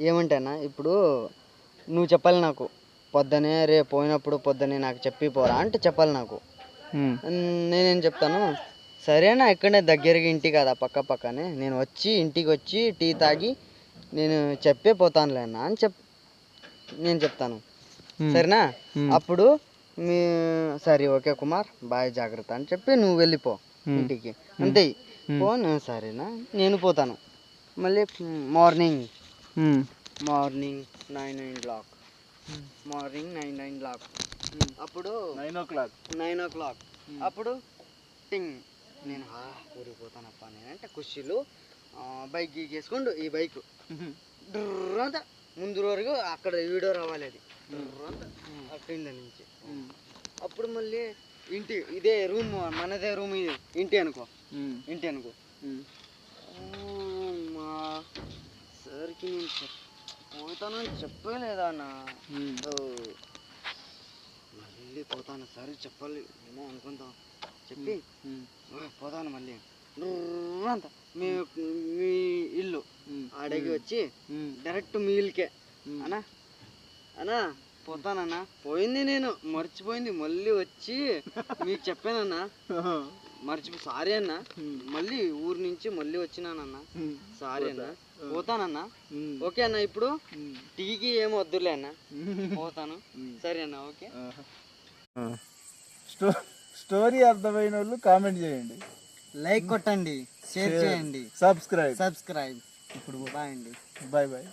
ఏమంటేనా ఇప్పుడు నువ్వు చెప్పాలి నాకు పొద్దునే రే పోయినప్పుడు పొద్దునే నాకు చెప్పి పోరా అంటే చెప్పాలి నాకు. నేనేం చెప్తాను సరేనా ఇక్కడనే దగ్గరగా ఇంటి కదా పక్క పక్కనే. నేను వచ్చి ఇంటికి వచ్చి టీ తాగి నేను చెప్పే పోతానులే అన్న అని చెప్ నేను చెప్తాను. సరేనా. అప్పుడు మీ సరే ఓకే కుమార్ బాయ్ జాగ్రత్త అని చెప్పి నువ్వు వెళ్ళిపో. ఇంటికి. అంతే. ఫోన్ సరేనా నేను పోతాను. మళ్ళీ morning morning nine nine block morning nine nine block అప్పుడు nine o'clock nine o'clock అప్పుడు టింగ్. నేను "ఆ, ఊరికి పోతానప్ప నేనంటే కుషిలు బైక్ గీకేసుకుంటూ ఈ బైక్. అంత ముందు వరకు అక్కడ వీడియో రావాలి అది కింద నుంచి. అప్పుడు మళ్ళీ ఇంటి ఇదే రూమ్ మనదే రూమ్ ఇది. ఇంటి అనుకో. ఇంటి అనుకో ఆ, మా సార్కి నేను చెప్ పోతానని చెప్పలేదా అన్న మళ్ళీ పోతాను. సరే చెప్పాలి. ఏమో అనుకుంటాం. చెప్పి "ఓ, పోతాను మళ్ళీ. అంత. మీ మీ ఇల్లు ఆడకి వచ్చి డైరెక్ట్ మీ ఇల్లుకే అన్నా? అన్నా పోతానన్నా. పోయింది నేను. మర్చిపోయింది. మళ్ళీ వచ్చి మీకు చెప్పానన్నా. మర్చిపో సారీ అన్న. మళ్ళీ ఊరు నుంచి మళ్ళీ వచ్చినానన్నా. సారీ అన్న. పోతానన్నా. ఓకే అన్న ఇప్పుడు టీకి ఏం వద్దులే అన్న. పోతాను. సరే అన్న ఓకే. స్టో స్టోరీ అర్థమైన వాళ్ళు కామెంట్ చేయండి. లైక్ కొట్టండి షేర్ చేయండి. సబ్స్క్రైబ్. సబ్స్క్రైబ్. ఇప్పుడు బాయ్ అండి. Bye bye.